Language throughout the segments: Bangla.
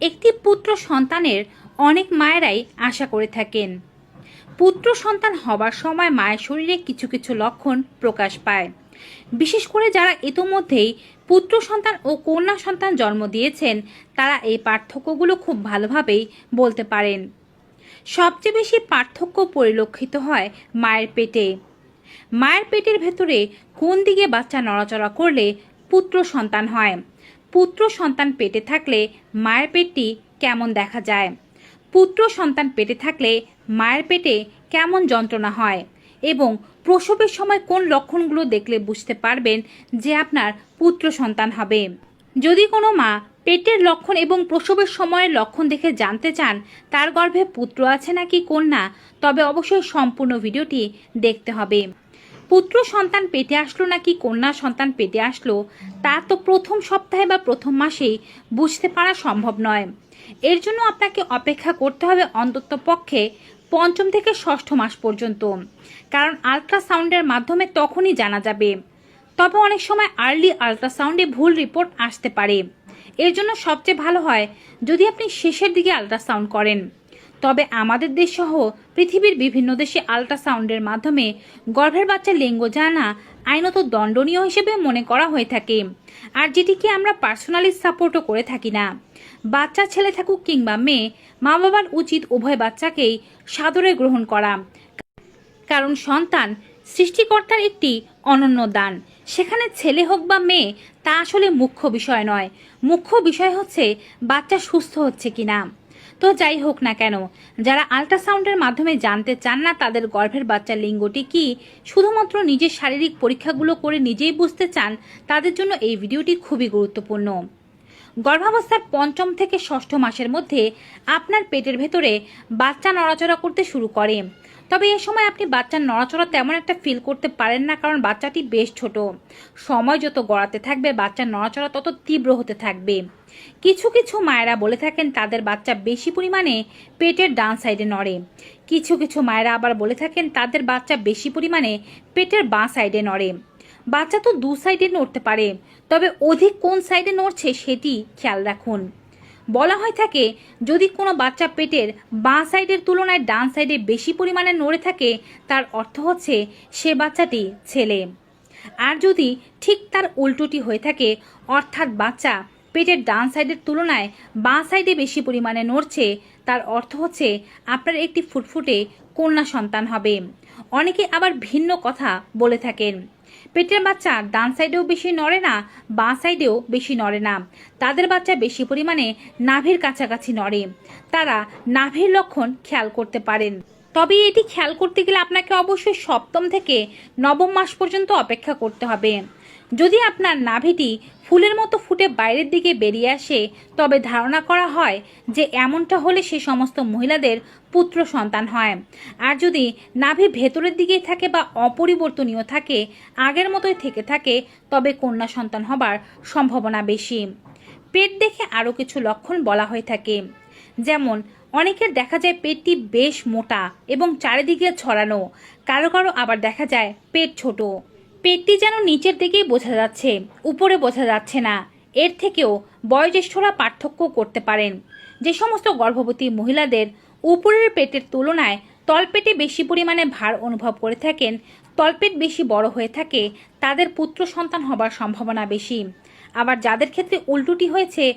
একটি পুত্র সন্তানের অনেক মায়েরাই আশা করে থাকেন। পুত্র সন্তান হবার সময় মায়ের শরীরে কিছু কিছু লক্ষণ প্রকাশ পায়। বিশেষ করে যারা ইতোমধ্যেই পুত্র সন্তান ও কন্যা সন্তান জন্ম দিয়েছেন, তারা এই পার্থক্যগুলো খুব ভালোভাবেই বলতে পারেন। সবচেয়ে বেশি পার্থক্য পরিলক্ষিত হয় মায়ের পেটে। মায়ের পেটের ভেতরে কোন দিকে বাচ্চা নড়াচড়া করলে পুত্র সন্তান হয়? পুত্র সন্তান পেটে থাকলে মায়ের পেটটি কেমন দেখা যায়? পুত্র সন্তান পেটে থাকলে মায়ের পেটে কেমন যন্ত্রণা হয়? এবং প্রসবের সময় কোন লক্ষণগুলো দেখলে বুঝতে পারবেন যে আপনার পুত্র সন্তান হবে? যদি কোনো মা পেটের লক্ষণ এবং প্রসবের সময়ের লক্ষণ দেখে জানতে চান, তার গর্ভে পুত্র আছে নাকি কন্যা তবে অবশ্যই সম্পূর্ণ ভিডিওটি দেখতে হবে। পুত্র সন্তান পেটে আসলো নাকি কন্যা সন্তান পেটে আসলো, তা তো প্রথম সপ্তাহে বা প্রথম মাসেই বুঝতে পারা সম্ভব নয়। এর জন্য আপনাকে অপেক্ষা করতে হবে অন্তত পক্ষে পঞ্চম থেকে ষষ্ঠ মাস পর্যন্ত, কারণ আলট্রাসাউন্ডের মাধ্যমে তখনই জানা যাবে। তবে অনেক সময় আর্লি আলট্রাসাউন্ডে ভুল রিপোর্ট আসতে পারে। এর জন্য সবচেয়ে ভালো হয় যদি আপনি শেষের দিকে আলট্রাসাউন্ড করেন। তবে আমাদের দেশ সহ পৃথিবীর বিভিন্ন দেশে আলট্রাসাউন্ডের মাধ্যমে গর্ভের বাচ্চার লিঙ্গ জানা আইনত দণ্ডনীয় হিসেবে মনে করা হয়ে থাকে। আর যেটিকে আমরা পার্সোনালি সাপোর্টও করে থাকি না। বাচ্চা, ছেলে থাকুক কিংবা মেয়ে মা বাবার উচিত উভয় বাচ্চাকেই সাদরে গ্রহণ করা। কারণ সন্তান সৃষ্টিকর্তার একটি অনন্য দান। সেখানে ছেলে হোক বা মেয়ে, তা আসলে মুখ্য বিষয় নয়। মুখ্য বিষয় হচ্ছে বাচ্চা সুস্থ হচ্ছে কিনা। তো যাই হোক না কেন, যারা আল্ট্রাসাউন্ডের মাধ্যমে জানতে চান না তাদের গর্ভের বাচ্চার লিঙ্গটি কি, শুধুমাত্র নিজের শারীরিক পরীক্ষাগুলো করে নিজেই বুঝতে চান, তাদের জন্য এই ভিডিওটি খুবই গুরুত্বপূর্ণ। গর্ভাবস্থার পঞ্চম থেকে ষষ্ঠ মাসের মধ্যে আপনার পেটের ভেতরে বাচ্চা নড়াচড়া করতে শুরু করে। তবে এ সময় আপনি বাচ্চার নড়াচড়া তেমন একটা ফিল করতে পারেন না, কারণ বাচ্চাটি বেশ ছোট। সময় যত গড়াতে থাকবে, বাচ্চার নড়াচড়া তত তীব্র হতে থাকবে। কিছু কিছু মায়েরা বলে থাকেন, তাদের বাচ্চা বেশি পরিমাণে পেটের ডান সাইডে নড়ে। কিছু কিছু মায়েরা আবার বলে থাকেন, তাদের বাচ্চা বেশি পরিমাণে পেটের বাঁ সাইডে নড়ে। বাচ্চা তো দু সাইডে নড়তে পারে, তবে অধিক কোন সাইডে নড়ছে সেটি খেয়াল রাখুন। বলা হয় থাকে, যদি কোনো বাচ্চা পেটের বাঁ সাইডের তুলনায় ডান সাইডে বেশি পরিমাণে নড়ে থাকে, তার অর্থ হচ্ছে সে বাচ্চাটি ছেলে। আর যদি ঠিক তার উল্টোটি হয়ে থাকে, অর্থাৎ বাচ্চা পেটের ডান সাইডের তুলনায় বাঁ সাইডে বেশি পরিমাণে নড়ছে, তার অর্থ হচ্ছে আপনার একটি ফুটফুটে কন্যা সন্তান হবে। অনেকে আবার ভিন্ন কথা বলে থাকেন। পেটের বাচ্চা ডান সাইডেও বেশি নড়ে না, বাঁ সাইডেও বেশি নড়ে না। তাদের বাচ্চা বেশি পরিমাণে নাভির কাছাকাছি নড়ে। তারা নাভির লক্ষণ খেয়াল করতে পারেন। তবে এটি খেয়াল করতে গেলে আপনাকে অবশ্যই সপ্তম থেকে নবম মাস পর্যন্ত অপেক্ষা করতে হবে। যদি আপনার নাভিটি ফুলের মতো ফুটে বাইরের দিকে বেরিয়ে আসে, তবে ধারণা করা হয় যে এমনটা হলে সে সমস্ত মহিলাদের পুত্র সন্তান হয়। আর যদি নাভি ভেতরের দিকেই থাকে বা অপরিবর্তনীয় থাকে, আগের মতোই থেকে থাকে, তবে কন্যা সন্তান হবার সম্ভাবনা বেশি। পেট দেখে আরও কিছু লক্ষণ বলা হয়ে থাকে। যেমন অনেকের দেখা যায় পেটটি বেশ মোটা এবং চারিদিকে ছড়ানো। কারও কারও আবার দেখা যায় পেট ছোট। পেটটি যেন নিচের দিকেই বোঝা যাচ্ছে, উপরে বোঝা যাচ্ছে না। এর থেকেও বয়োজ্যেষ্ঠরা পার্থক্য করতে পারেন। যে সমস্ত গর্ভবতী মহিলাদের উপরের পেটের তুলনায় তলপেটে বেশি পরিমাণে ভার অনুভব করে থাকেন, তলপেট বেশি বড় হয়ে থাকে, তাদের পুত্র সন্তান হবার সম্ভাবনা বেশি। আবার যাদের ক্ষেত্রে উল্টোটি হয়েছে,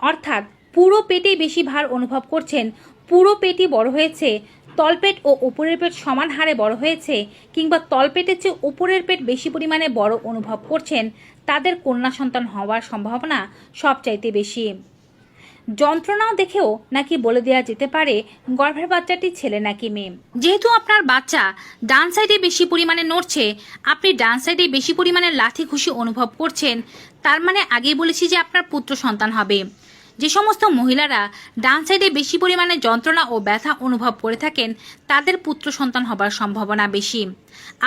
অর্থাৎ পুরো পেটেই বেশি ভার অনুভব করছেন। পুরো পেটই বড় হয়েছে। তলপেট ও উপরের পেট সমান হারে বড় হয়েছে কিংবা তলপেটের চেয়ে উপরের পেট বেশি পরিমাণে বড় অনুভব করছেন তাদের কন্যা সন্তান হওয়ার সম্ভাবনা সবচাইতে বেশি। যন্ত্রণাও দেখেও নাকি বলে দেওয়া যেতে পারে, গর্ভের বাচ্চাটি ছেলে নাকি মেয়ে। যেহেতু আপনার বাচ্চা ডান সাইডে বেশি পরিমাণে নড়ছে, আপনি ডান সাইডে বেশি পরিমাণে লাথি খুশি অনুভব করছেন, তার মানে আগেই বলেছি যে আপনার পুত্র সন্তান হবে। যে সমস্ত মহিলারা ডান সাইডে বেশি পরিমাণে যন্ত্রণা ও ব্যথা অনুভব করে থাকেন, তাদের পুত্র সন্তান হবার সম্ভাবনা বেশি।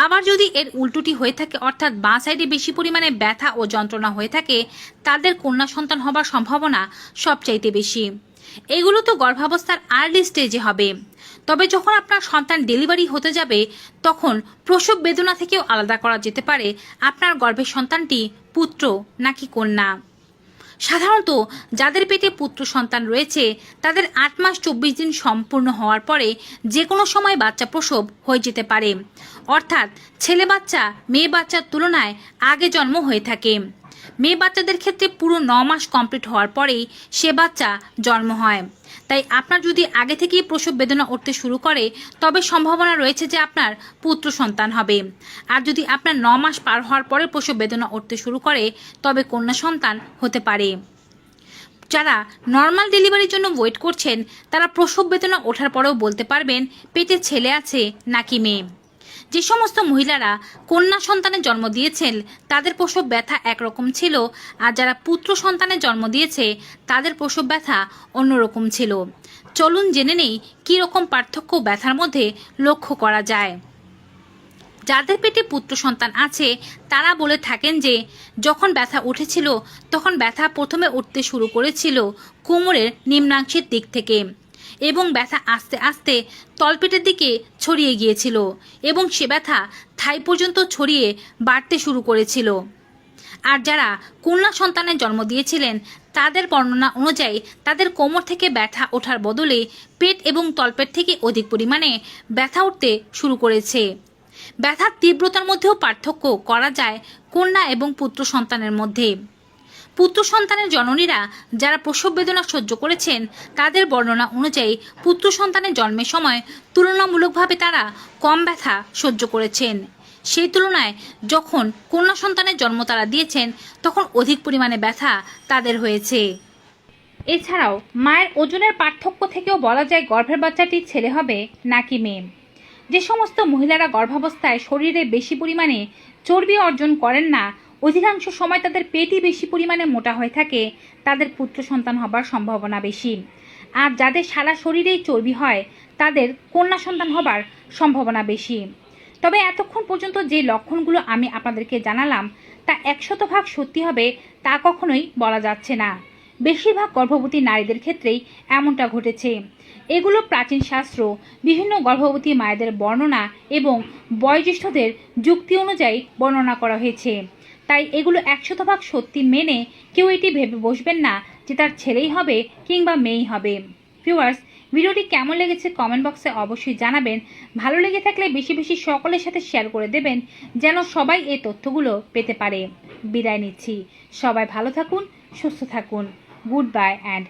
আবার যদি এর উল্টোটি হয়ে থাকে, অর্থাৎ বাঁ সাইডে বেশি পরিমাণে ব্যথা ও যন্ত্রণা হয়ে থাকে, তাদের কন্যা সন্তান হবার সম্ভাবনা সবচাইতে বেশি। এগুলো তো গর্ভাবস্থার আর্লি স্টেজে হবে। তবে যখন আপনার সন্তান ডেলিভারি হতে যাবে, তখন প্রসব বেদনা থেকেও আলাদা করা যেতে পারে। আপনার গর্ভের সন্তানটি পুত্র নাকি কন্যা? সাধারণত যাদের পেটে পুত্র সন্তান রয়েছে, তাদের আট মাস চব্বিশ দিন সম্পূর্ণ হওয়ার পরে যে কোনো সময় বাচ্চা প্রসব হয়ে যেতে পারে। অর্থাৎ ছেলে বাচ্চা মেয়ে বাচ্চার তুলনায় আগে জন্ম হয়ে থাকে। মেয়ে বাচ্চাদের ক্ষেত্রে পুরো ন মাস কমপ্লিট হওয়ার পরেই সে বাচ্চা জন্ম হয়। তাই আপনার যদি আগে থেকেই প্রসব বেদনা উঠতে শুরু করে, তবে সম্ভাবনা রয়েছে যে আপনার পুত্র সন্তান হবে। আর যদি আপনার ন মাস পার হওয়ার পরে প্রসব বেদনা উঠতে শুরু করে, তবে কন্যা সন্তান হতে পারে। যারা নর্মাল ডেলিভারির জন্য ওয়েট করছেন, তারা প্রসব বেদনা ওঠার পরেও বলতে পারবেন পেটে ছেলে আছে নাকি মেয়ে? যে সমস্ত মহিলারা কন্যা সন্তানের জন্ম দিয়েছেন, তাদের প্রসব ব্যথা একরকম ছিল, আর যারা পুত্র সন্তানের জন্ম দিয়েছে, তাদের প্রসব ব্যথা অন্যরকম ছিল। চলুন জেনে নেই কী রকম পার্থক্য ব্যথার মধ্যে লক্ষ্য করা যায়। যাদের পেটে পুত্র সন্তান আছে, তারা বলে থাকেন যে, যখন ব্যথা উঠেছিল, তখন ব্যথা প্রথমে উঠতে শুরু করেছিল কোমরের নিম্নাংশের দিক থেকে। এবং ব্যথা আস্তে আস্তে তলপেটের দিকে ছড়িয়ে গিয়েছিল এবং সে ব্যথা থাই পর্যন্ত ছড়িয়ে বাড়তে শুরু করেছিল। আর যারা কন্যা সন্তানের জন্ম দিয়েছিলেন, তাদের বর্ণনা অনুযায়ী তাদের কোমর থেকে ব্যথা ওঠার বদলে পেট এবং তলপেট থেকে অধিক পরিমাণে ব্যথা উঠতে শুরু করেছে। ব্যথার তীব্রতার মধ্যেও পার্থক্য করা যায় কন্যা এবং পুত্র সন্তানের মধ্যে। পুত্র সন্তানের জননীরা যারা প্রসব বেদনা সহ্য করেছেন, তাদের বর্ণনা অনুযায়ী পুত্র সন্তানের জন্মের সময় তুলনামূলকভাবে তারা কম ব্যথা সহ্য করেছেন। সেই তুলনায় যখন কন্যা সন্তানের জন্ম তারা দিয়েছেন, তখন অধিক পরিমাণে ব্যথা তাদের হয়েছে। এছাড়াও মায়ের ওজনের পার্থক্য থেকেও বলা যায় গর্ভের বাচ্চাটি ছেলে হবে নাকি মেয়ে। যে সমস্ত মহিলারা গর্ভাবস্থায় শরীরে বেশি পরিমাণে চর্বি অর্জন করেন না অধিকাংশ সময় তাদের পেটই বেশি পরিমাণে মোটা হয়ে থাকে, তাদের পুত্র সন্তান হবার সম্ভাবনা বেশি। আর যাদের সারা শরীরেই চর্বি হয়, তাদের কন্যা সন্তান হবার সম্ভাবনা বেশি। তবে এতক্ষণ পর্যন্ত যে লক্ষণগুলো আমি আপনাদেরকে জানালাম, তা একশত ভাগ সত্যি হবে, তা কখনোই বলা যাচ্ছে না। বেশিরভাগ গর্ভবতী নারীদের ক্ষেত্রেই এমনটা ঘটেছে। এগুলো প্রাচীন শাস্ত্র, বিভিন্ন গর্ভবতী মায়েদের বর্ণনা এবং বয়োজ্যেষ্ঠদের যুক্তি অনুযায়ী বর্ণনা করা হয়েছে। তাই এগুলো একশত ভাগ সত্যি মেনে কেউ এটি ভেবে বসবেন না যে তার ছেলেই হবে কিংবা মেয়েই হবে। ভিউয়ার্স, ভিডিওটি কেমন লেগেছে কমেন্ট বক্সে অবশ্যই জানাবেন। ভালো লেগে থাকলে বেশি বেশি সকলের সাথে শেয়ার করে দেবেন যেন সবাই এই তথ্যগুলো পেতে পারে। বিদায় নিচ্ছি। সবাই ভালো থাকুন, সুস্থ থাকুন। Good bye and